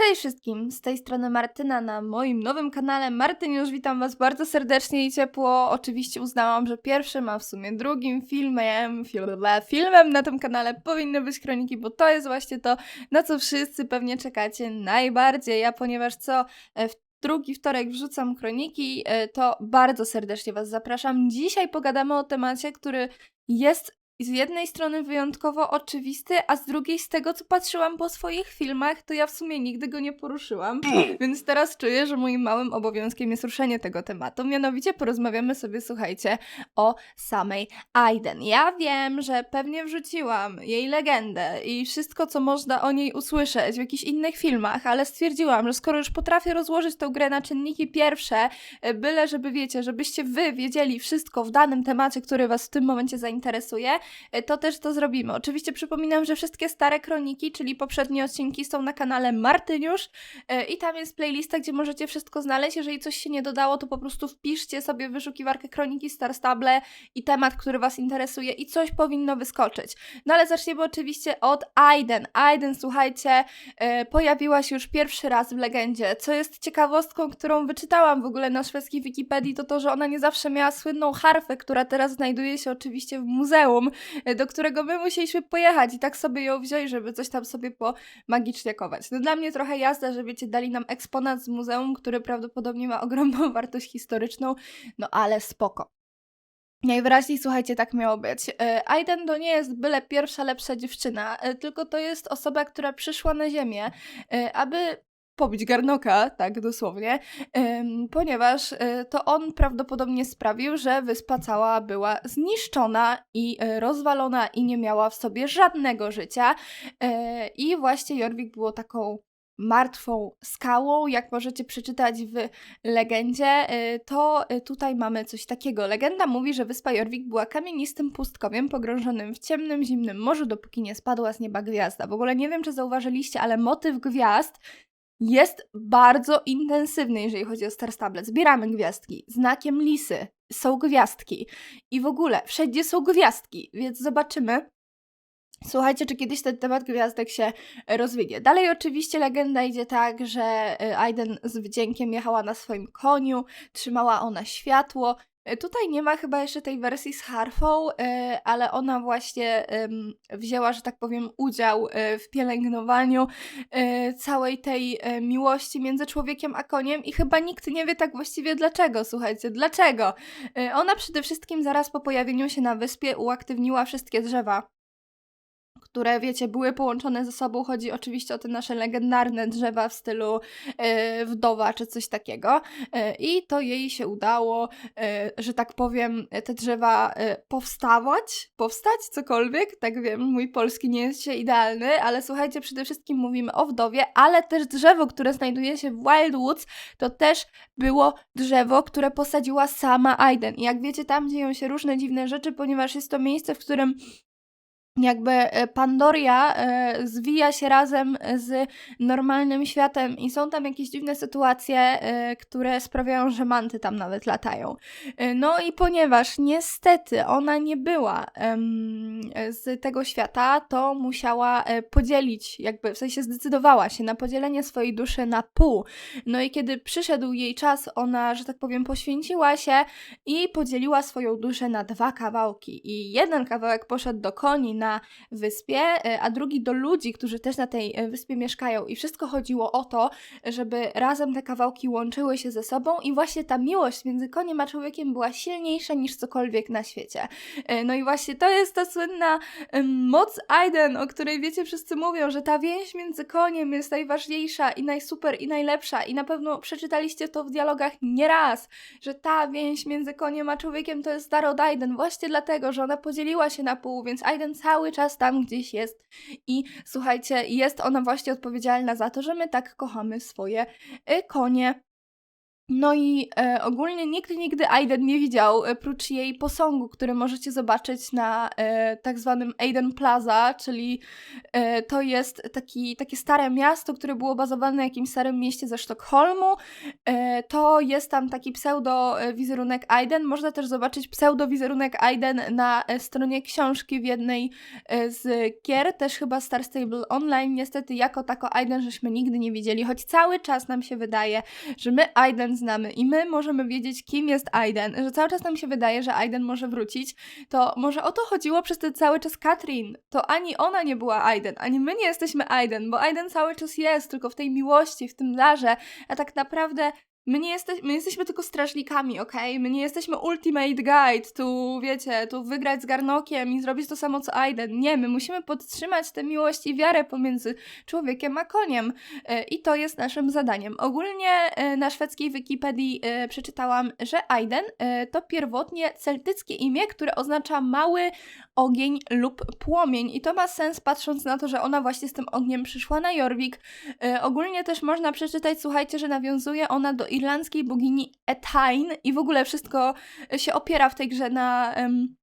Cześć wszystkim, z tej strony Martyna na moim nowym kanale. Martyn, już witam Was bardzo serdecznie i ciepło. Oczywiście uznałam, że pierwszym, a w sumie drugim filmem, filmem, na tym kanale powinny być kroniki, bo to jest właśnie to, na co wszyscy pewnie czekacie najbardziej. Ja, ponieważ co e, w drugi wtorek wrzucam kroniki, e, to bardzo serdecznie Was zapraszam. Dzisiaj pogadamy o temacie, który jest z jednej strony wyjątkowo oczywisty, a z drugiej z tego, co patrzyłam po swoich filmach, to ja w sumie nigdy go nie poruszyłam. Więc teraz czuję, że moim małym obowiązkiem jest ruszenie tego tematu. Mianowicie porozmawiamy sobie, słuchajcie, o samej Aiden. Ja wiem, że pewnie wrzuciłam jej legendę i wszystko, co można o niej usłyszeć w jakichś innych filmach, ale stwierdziłam, że skoro już potrafię rozłożyć tę grę na czynniki pierwsze, e, byle żeby wiecie, żebyście wy wiedzieli wszystko w danym temacie, który was w tym momencie zainteresuje, to też to zrobimy. Oczywiście przypominam, że wszystkie stare kroniki, czyli poprzednie odcinki są na kanale Martyniusz e, i tam jest playlista, gdzie możecie wszystko znaleźć. Jeżeli coś się nie dodało, to po prostu wpiszcie sobie w wyszukiwarkę kroniki Star Stable i temat, który was interesuje i coś powinno wyskoczyć. No ale zaczniemy oczywiście od Aiden. Aiden, słuchajcie, e, pojawiła się już pierwszy raz w legendzie. Co jest ciekawostką, którą wyczytałam w ogóle na szwedzkiej Wikipedii, to to, że ona nie zawsze miała słynną harfę, która teraz znajduje się oczywiście w muzeum, e, do którego my musieliśmy pojechać i tak sobie ją wziąć, żeby coś tam sobie pomagiczniakować. No dla mnie trochę jazda, że wiecie, dali nam eksponat z muzeum, który prawdopodobnie ma ogromną wartość historyczną, no ale spoko. Najwyraźniej, słuchajcie, tak miało być. E, Aiden to nie jest byle pierwsza lepsza dziewczyna, e, tylko to jest osoba, która przyszła na Ziemię, e, aby pobić Garnoka, tak dosłownie, ponieważ e, to on prawdopodobnie sprawił, że wyspa cała była zniszczona i e, rozwalona i nie miała w sobie żadnego życia. E, I właśnie Jorvik było taką martwą skałą, jak możecie przeczytać w legendzie, to tutaj mamy coś takiego. Legenda mówi, że wyspa Jorvik była kamienistym pustkowiem pogrążonym w ciemnym, zimnym morzu, dopóki nie spadła z nieba gwiazda. W ogóle nie wiem, czy zauważyliście, ale motyw gwiazd jest bardzo intensywny, jeżeli chodzi o Star Stable. Zbieramy gwiazdki. Znakiem lisy są gwiazdki. I w ogóle wszędzie są gwiazdki, więc zobaczymy. Słuchajcie, czy kiedyś ten temat gwiazdek się rozwinie. Dalej oczywiście legenda idzie tak, że e, Aiden z wdziękiem jechała na swoim koniu, trzymała ona światło, Tutaj nie ma chyba jeszcze tej wersji z harfą, e, ale ona właśnie wzięła, że tak powiem, udział e, w pielęgnowaniu e, całej tej e, miłości między człowiekiem a koniem i chyba nikt nie wie tak właściwie dlaczego, słuchajcie, dlaczego. E, Ona przede wszystkim zaraz po pojawieniu się na wyspie uaktywniła wszystkie drzewa które, wiecie, były połączone ze sobą. Chodzi oczywiście o te nasze legendarne drzewa w stylu e, wdowa czy coś takiego. E, I to jej się udało, e, że tak powiem, te drzewa e, powstawać, powstać, cokolwiek. Tak wiem, mój polski nie jest się idealny, ale słuchajcie, przede wszystkim mówimy o wdowie, ale też drzewo, które znajduje się w Wildwoods, to też było drzewo, które posadziła sama Aiden. I jak wiecie, tam dzieją się różne dziwne rzeczy, ponieważ jest to miejsce, w którym jakby e, Pandoria e, zwija się razem z normalnym światem i są tam jakieś dziwne sytuacje, e, które sprawiają, że manty tam nawet latają. No i ponieważ niestety ona nie była z tego świata, to musiała podzielić, jakby w sensie zdecydowała się na podzielenie swojej duszy na pół. No i kiedy przyszedł jej czas, ona, że tak powiem, poświęciła się i podzieliła swoją duszę na dwa kawałki. I jeden kawałek poszedł do koni na wyspie, e, a drugi do ludzi, którzy też na tej e, wyspie mieszkają. I wszystko chodziło o to, żeby razem te kawałki łączyły się ze sobą i właśnie ta miłość między koniem a człowiekiem była silniejsza niż cokolwiek na świecie. E, No i właśnie to jest ta słynna moc Aiden, o której wiecie, wszyscy mówią, że ta więź między koniem jest najważniejsza i najsuper i najlepsza i na pewno przeczytaliście to w dialogach nieraz, że ta więź między koniem a człowiekiem to jest dar od Aiden właśnie dlatego, że ona podzieliła się na pół, więc Aiden cały czas tam gdzieś jest i słuchajcie, jest ona właśnie odpowiedzialna za to, że my tak kochamy swoje y, konie. No i e, ogólnie nikt nigdy Aiden nie widział, e, prócz jej posągu, który możecie zobaczyć na e, tak zwanym Aiden Plaza, czyli e, to jest taki, takie stare miasto, które było bazowane na jakimś starym mieście ze Sztokholmu. E, to jest tam taki pseudo-wizerunek Aiden. Można też zobaczyć pseudo-wizerunek Aiden na e, stronie książki w jednej e, z gier, też chyba Star Stable Online. Niestety jako tako Aiden żeśmy nigdy nie widzieli, choć cały czas nam się wydaje, że my Aiden znamy i my możemy wiedzieć, kim jest Aiden, że cały czas nam się wydaje, że Aiden może wrócić, to może o to chodziło przez ten cały czas Katrin. To ani ona nie była Aiden, ani my nie jesteśmy Aiden, bo Aiden cały czas jest, tylko w tej miłości, w tym darze, a tak naprawdę My nie jesteś, my jesteśmy tylko strażnikami, okej? My nie jesteśmy ultimate guide, tu wiecie, tu wygrać z Garnokiem i zrobić to samo co Aiden. Nie, my musimy podtrzymać tę miłość i wiarę pomiędzy człowiekiem a koniem. E, I to jest naszym zadaniem. Ogólnie e, na szwedzkiej Wikipedii e, przeczytałam, że Aiden to pierwotnie celtyckie imię, które oznacza mały ogień lub płomień. I to ma sens patrząc na to, że ona właśnie z tym ogniem przyszła na Jorvik. E, ogólnie też można przeczytać, słuchajcie, że nawiązuje ona do irlandzkiej bogini Etain i w ogóle wszystko się opiera w tej grze na em,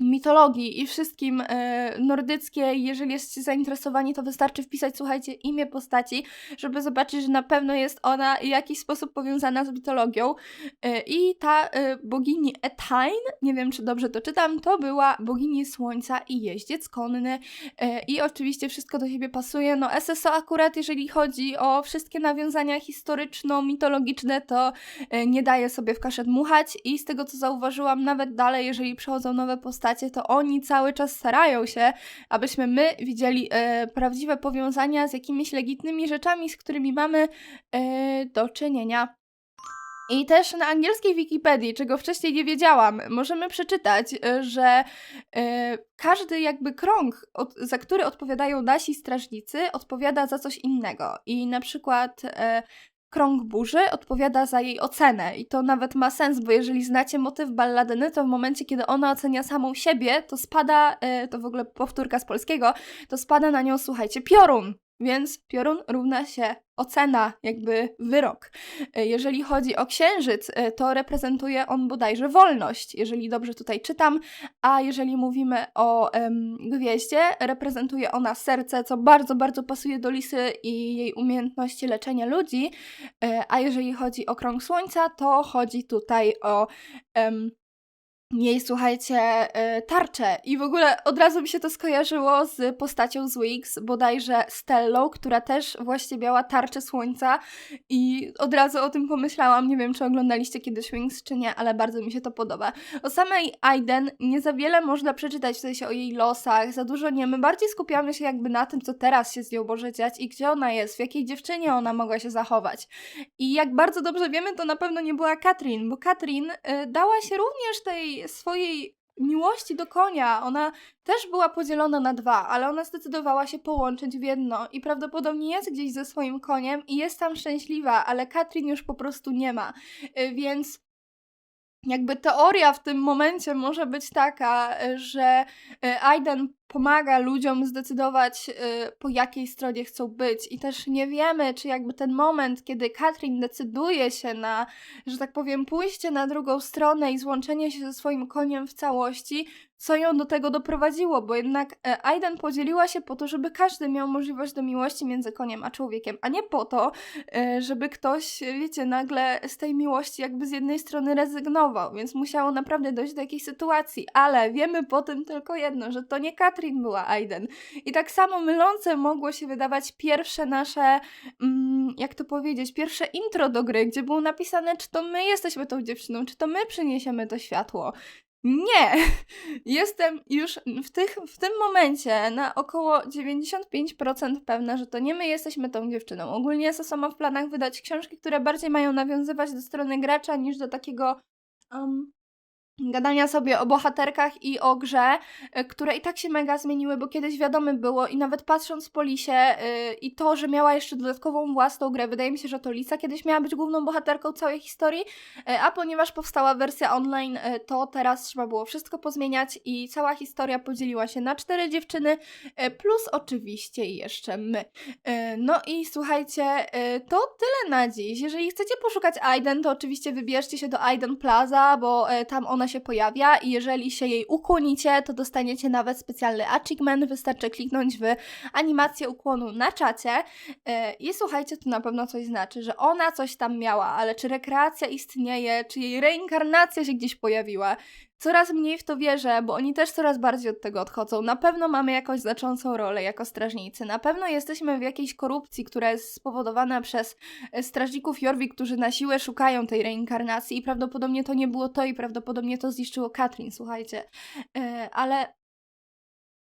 mitologii i wszystkim e, nordyckiej. Jeżeli jesteście zainteresowani, to wystarczy wpisać, słuchajcie, imię postaci, żeby zobaczyć, że na pewno jest ona w jakiś sposób powiązana z mitologią. E, I ta e, bogini Etain, nie wiem czy dobrze to czytam, to była bogini słońca i jeździec konny. I oczywiście wszystko do siebie pasuje. No SSO akurat, jeżeli chodzi o wszystkie nawiązania historyczno-mitologiczne, to nie daje sobie w kaszę dmuchać i z tego co zauważyłam, nawet dalej, jeżeli przychodzą nowe postacie, to oni cały czas starają się, abyśmy my widzieli e, prawdziwe powiązania z jakimiś legitnymi rzeczami, z którymi mamy e, do czynienia. I też na angielskiej Wikipedii, czego wcześniej nie wiedziałam, możemy przeczytać, e, że e, każdy jakby krąg, od, za który odpowiadają nasi strażnicy, odpowiada za coś innego. I na przykład e, krąg burzy odpowiada za jej ocenę. I to nawet ma sens, bo jeżeli znacie motyw balladyny, to w momencie, kiedy ona ocenia samą siebie, to spada, e, to w ogóle powtórka z polskiego, to spada na nią, słuchajcie, piorun. Więc piorun równa się ocena, jakby wyrok. Jeżeli chodzi o księżyc, e, to reprezentuje on bodajże wolność, jeżeli dobrze tutaj czytam, a jeżeli mówimy o em, gwieździe, reprezentuje ona serce, co bardzo, bardzo pasuje do Lisy i jej umiejętności leczenia ludzi, E, a jeżeli chodzi o krąg słońca, to chodzi tutaj o em, jej, słuchajcie, e, tarczę. I w ogóle od razu mi się to skojarzyło z postacią z Wix, bodajże Stellą, która też właśnie miała tarczę słońca i od razu o tym pomyślałam. Nie wiem, czy oglądaliście kiedyś Wings, czy nie, ale bardzo mi się to podoba. O samej Aiden nie za wiele można przeczytać w sensie o jej losach, za dużo nie. My bardziej skupiamy się jakby na tym, co teraz się z nią może dziać i gdzie ona jest, w jakiej dziewczynie ona mogła się zachować. I jak bardzo dobrze wiemy, to na pewno nie była Katrin, bo Katrin y, dała się również tej swojej miłości do konia. Ona też była podzielona na dwa, ale ona zdecydowała się połączyć w jedno i prawdopodobnie jest gdzieś ze swoim koniem i jest tam szczęśliwa, ale Katrin już po prostu nie ma. Y, Więc jakby teoria w tym momencie może być taka, y, że y, Aiden pomaga ludziom zdecydować, y, po jakiej stronie chcą być. I też nie wiemy, czy jakby ten moment, kiedy Katrin decyduje się na, że tak powiem, pójście na drugą stronę i złączenie się ze swoim koniem w całości, co ją do tego doprowadziło, bo jednak e, Aiden podzieliła się po to, żeby każdy miał możliwość do miłości między koniem a człowiekiem, a nie po to, e, żeby ktoś, wiecie, nagle z tej miłości jakby z jednej strony rezygnował, więc musiało naprawdę dojść do jakiejś sytuacji, ale wiemy po tym tylko jedno, że to nie Katrin była Aiden. I tak samo mylące mogło się wydawać pierwsze nasze, mm, jak to powiedzieć, pierwsze intro do gry, gdzie było napisane, czy to my jesteśmy tą dziewczyną, czy to my przyniesiemy to światło. Nie! Jestem już w, tych, w tym momencie na około 95% pewna, że to nie my jesteśmy tą dziewczyną. Ogólnie SSO ma w planach wydać książki, które bardziej mają nawiązywać do strony gracza niż do takiego um, gadania sobie o bohaterkach i o grze, y, które i tak się mega zmieniły, bo kiedyś wiadomo było i nawet patrząc po Lisie y, i to, że miała jeszcze dodatkową własną grę, wydaje mi się, że to Lisa kiedyś miała być główną bohaterką całej historii, y, a ponieważ powstała wersja online, y, to teraz trzeba było wszystko pozmieniać i cała historia podzieliła się na cztery dziewczyny, plus oczywiście jeszcze my. No i słuchajcie, to tyle na dziś. Jeżeli chcecie poszukać Aiden, to oczywiście wybierzcie się do Aiden Plaza, bo e, tam ona się pojawia i jeżeli się jej ukłonicie, to dostaniecie nawet specjalny achievement. Wystarczy kliknąć w animację ukłonu na czacie e, i słuchajcie, to na pewno coś znaczy, że ona coś tam miała, ale czy rekreacja istnieje, czy jej reinkarnacja się gdzieś pojawiła? Coraz mniej w to wierzę, bo oni też coraz bardziej od tego odchodzą. Na pewno mamy jakąś znaczącą rolę jako strażnicy. Na pewno jesteśmy w jakiejś korupcji, która jest spowodowana przez e, strażników Jorvik, którzy na siłę szukają tej reinkarnacji i prawdopodobnie to nie było to i prawdopodobnie to zniszczyło Katrin, słuchajcie. E, ale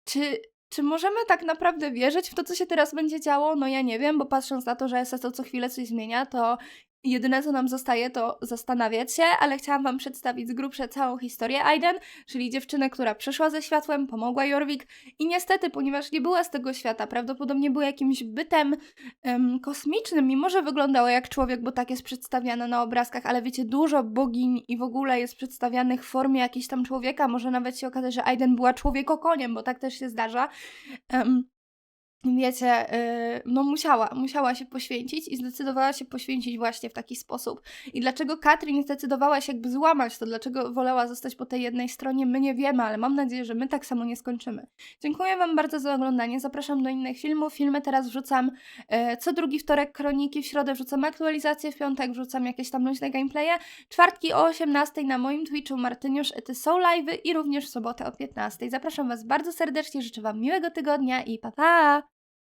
czy, czy możemy tak naprawdę wierzyć w to, co się teraz będzie działo? No ja nie wiem, bo patrząc na to, że SSO co chwilę coś zmienia, to jedyne co nam zostaje to zastanawiać się, ale chciałam wam przedstawić z grubsza całą historię Aiden, czyli dziewczynę, która przeszła ze światłem, pomogła Jorvik i niestety, ponieważ nie była z tego świata, prawdopodobnie była jakimś bytem em, kosmicznym, mimo że wyglądała jak człowiek, bo tak jest przedstawiana na obrazkach, ale wiecie, dużo bogiń i w ogóle jest przedstawianych w formie jakiegoś tam człowieka, może nawet się okazać, że Aiden była człowiekokoniem, bo tak też się zdarza. Wiecie, yy, no musiała, musiała się poświęcić i zdecydowała się poświęcić właśnie w taki sposób. I dlaczego Katrin zdecydowała się jakby złamać to, dlaczego wolała zostać po tej jednej stronie, my nie wiemy, ale mam nadzieję, że my tak samo nie skończymy. Dziękuję Wam bardzo za oglądanie, zapraszam do innych filmów. Filmy teraz wrzucam e, co drugi wtorek kroniki, w środę wrzucam aktualizacje, w piątek wrzucam jakieś tam luźne gameplaye, czwartki o 18 na moim Twitchu Martyniusz, ty są live'y i również w sobotę o 15. Zapraszam Was bardzo serdecznie, życzę Wam miłego tygodnia i pa pa!